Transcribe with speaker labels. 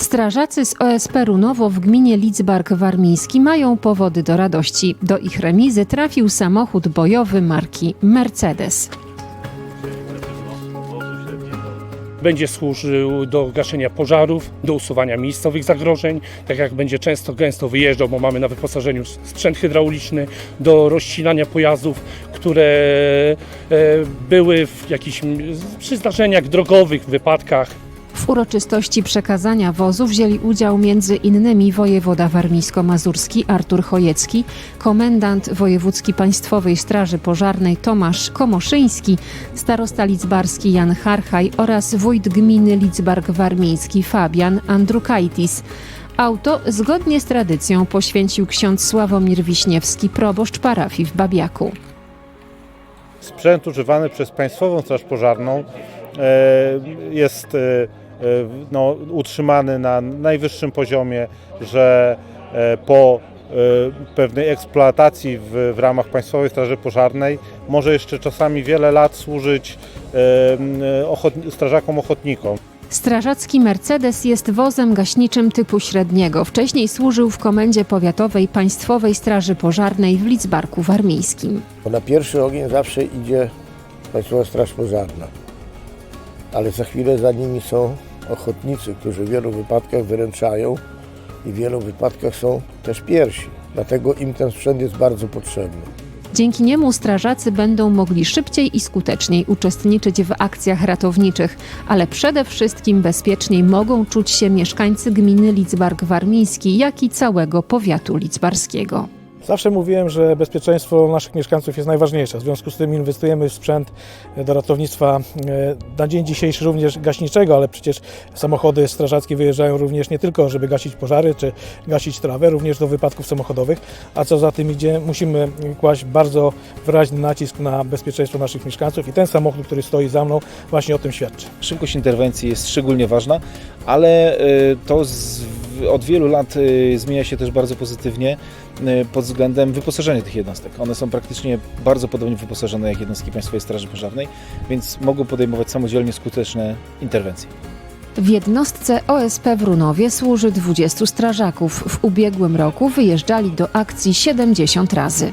Speaker 1: Strażacy z OSP Runowo w gminie Lidzbark Warmiński mają powody do radości. Do ich remizy trafił samochód bojowy marki Mercedes.
Speaker 2: Będzie służył do gaszenia pożarów, do usuwania miejscowych zagrożeń, tak jak będzie często, gęsto wyjeżdżał, bo mamy na wyposażeniu sprzęt hydrauliczny, do rozcinania pojazdów, które e, były w jakichś przy zdarzeniach drogowych, wypadkach.
Speaker 1: W uroczystości przekazania wozu wzięli udział innymi wojewoda warmińsko-mazurski Artur Chojecki, komendant wojewódzki Państwowej Straży Pożarnej Tomasz Komoszyński, starosta lidzbarski Jan Harchaj oraz wójt gminy Lidzbark Warmiński Fabian Andrukaitis. Auto zgodnie z tradycją poświęcił ksiądz Sławomir Wiśniewski, proboszcz parafii w Babiaku.
Speaker 3: sprzęt używany przez Państwową Straż Pożarną e, jest e, no, utrzymany na najwyższym poziomie, że e, po e, pewnej eksploatacji w, w ramach Państwowej Straży Pożarnej może jeszcze czasami wiele lat służyć e, strażakom ochotnikom.
Speaker 1: Strażacki Mercedes jest wozem gaśniczym typu średniego. Wcześniej służył w Komendzie Powiatowej Państwowej Straży Pożarnej w Lidzbarku Warmińskim.
Speaker 4: Bo na pierwszy ogień zawsze idzie Państwowa Straż Pożarna. Ale za chwilę za nimi są ochotnicy, którzy w wielu wypadkach wyręczają i w wielu wypadkach są też pierwsi. Dlatego im ten sprzęt jest bardzo potrzebny.
Speaker 1: Dzięki niemu strażacy będą mogli szybciej i skuteczniej uczestniczyć w akcjach ratowniczych, ale przede wszystkim bezpieczniej mogą czuć się mieszkańcy gminy Lidzbark Warmiński, jak i całego powiatu lidzbarskiego.
Speaker 5: Zawsze mówiłem, że bezpieczeństwo naszych mieszkańców jest najważniejsze. W związku z tym inwestujemy w sprzęt do ratownictwa e, na dzień dzisiejszy również gaśniczego, ale przecież samochody strażackie wyjeżdżają również nie tylko, żeby gasić pożary czy gasić trawę, również do wypadków samochodowych. A co za tym idzie, musimy kłaść bardzo wyraźny nacisk na bezpieczeństwo naszych mieszkańców i ten samochód, który stoi za mną, właśnie o tym świadczy.
Speaker 6: Szybkość interwencji jest szczególnie ważna, ale y, to z, od wielu lat y, zmienia się też bardzo pozytywnie y, pod względem wyposażenia tych jednostek. One są praktycznie bardzo podobnie wyposażone jak jednostki Państwowej Straży Pożarnej, więc mogą podejmować samodzielnie skuteczne interwencje.
Speaker 1: W jednostce OSP w Runowie służy 20 strażaków. W ubiegłym roku wyjeżdżali do akcji 70 razy.